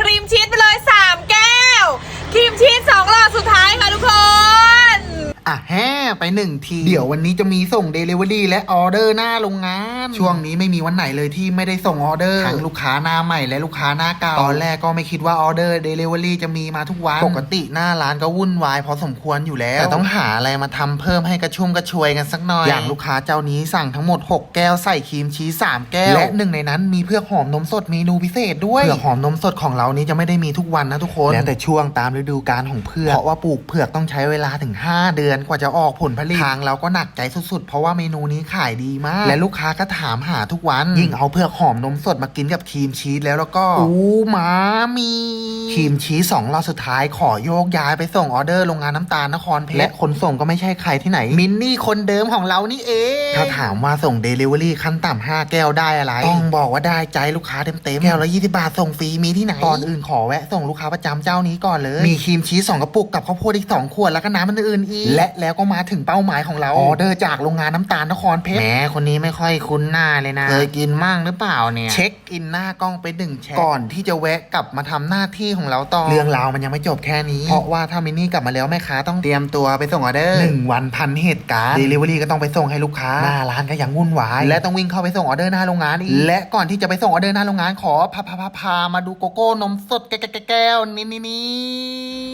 ครีมชีสไปเลย 3 แก้ว ครีมชีส2หลอดสุดท้ายค่ะทุกคน อะแฮ หนึ่งที เดี๋ยววันนี้จะมีส่ง Delivery และออเดอร์หน้าโรงงาน ช่วงนี้ไม่มีวันไหนเลยที่ไม่ได้ส่งออเดอร์ทั้งลูกค้าหน้าใหม่และลูกค้าหน้าเก่าตอนแรกก็ไม่คิดว่าออเดอร์ Delivery จะมีมาทุกวัน ปกติหน้าร้านก็วุ่นวายพอสมควรอยู่แล้ว แต่ต้องหาอะไรมาทำเพิ่มให้กระชุ่มกระชวยกันสักหน่อย อย่างลูกค้าเจ้านี้สั่งทั้งหมด 6 แก้วใส่ครีมชีส3แก้ว และหนึ่งในนั้นมีเพือกหอมนมสดเมนูพิเศษด้วยเผือกหอมนมสดของเรานี้จะไม่ได้มีทุกวันนะทุกคนแล้วแต่ช่วงตามฤดูกาลของเผือกเพราะว่าปลูกเผือกต้องใช้เวลาถึง 5 เดือนกว่าจะออกผลผลิตทางเราก็หนักใจสุดๆ เพราะว่าเมนูนี้ขายดีมาก และลูกค้าก็ถามหาทุกวัน ยิ่งเอาเผือกหอมนมสดมากินกับครีมชีสแล้วแล้วก็อู้มามี ครีมชีสสองรอบสุดท้ายขอโยกย้ายไปส่งออเดอร์โรงงานน้ำตาลนครเพชรและคนส่งก็ไม่ใช่ใครที่ไหน มินนี่คนเดิมของเรานี่เอง ถ้าถามว่าส่งเดลิเวอรี่ขั้นต่ำ5แก้วได้อะไร ต้องบอกว่าได้ใจลูกค้าเต็มๆ แก้วละ20บาทส่งฟรีมีที่ไหน ก่อนอื่นขอแวะส่งลูกค้าประจำเจ้านี้ก่อนเลย มีครีมชีสสองกระปุกกับข้าวโพดอีก2ขวดแล้วก็น้ำมันอื่นๆอีก และแล้วก็มาถึงเป้าหมายของเราออเดอร์จากโรงงานน้ำตาลนครเพชรแหมคนนี้ไม่ค่อยคุ้นหน้าเลยนะเคยกินมั่งหรือเปล่าเนี่ยเช็คอินหน้ากล้องไปหนึ่งแชทก่อนที่จะแวะกลับมาทำหน้าที่ของเราต่อเรื่องราวมันยังไม่จบแค่นี้ เพราะว่าถ้ามินนี่กลับมาแล้วแม่ค้าต้องเตรียมตัวไปส่งออเดอร์หนึ่งวันพันเหตุการณ์เดลิเวอรี่ก็ต้องไปส่งให้ลูกค้าหน้าร้านก็ยังวุ่นวายและต้องวิ่งเข้าไปส่งออเดอร์หน้าโรงงานอีกและก่อนที่จะไปส่งออเดอร์หน้าโรงงานขอพาพาพาพามาดูโกโก้นมสดแก้วๆนี่นี่นี่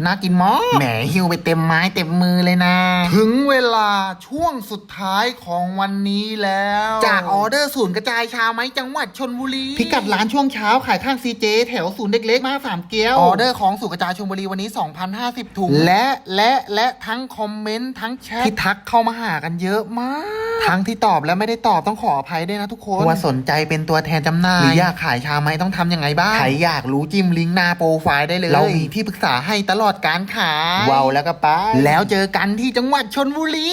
น่ากินมากแหมหิวไปเต็มไม้เต็มมือเลยนะ ถึงเวลาช่วงสุดท้ายของวันนี้แล้ว จากออเดอร์ศูนย์กระจายชาวไม้จังหวัดชนบุรีพิกัดร้านช่วงเช้าขายข้างซีเจแถวศูนย์เด็กเล็กมาสามเกียวออเดอร์ของศูนย์กระจายชลบุรีวันนี้ 2,050 ถุง และและและทั้งคอมเมนต์ทั้งแชทที่ทักเข้ามาหากันเยอะมาก ทั้งที่ตอบและไม่ได้ตอบต้องขออภัยด้วยนะทุกคนว่าสนใจเป็นตัวแทนจำหน่ายหรืออยากขายชาไหมต้องทำยังไงบ้างใครอยากรู้จิ้มลิงก์หน้าโปรไฟล์ได้เลย เรามีที่ปรึกษาให้ตลอดการขายว้าวแล้วก็ไปแล้วเจอกันที่จังหวัดชนบุรี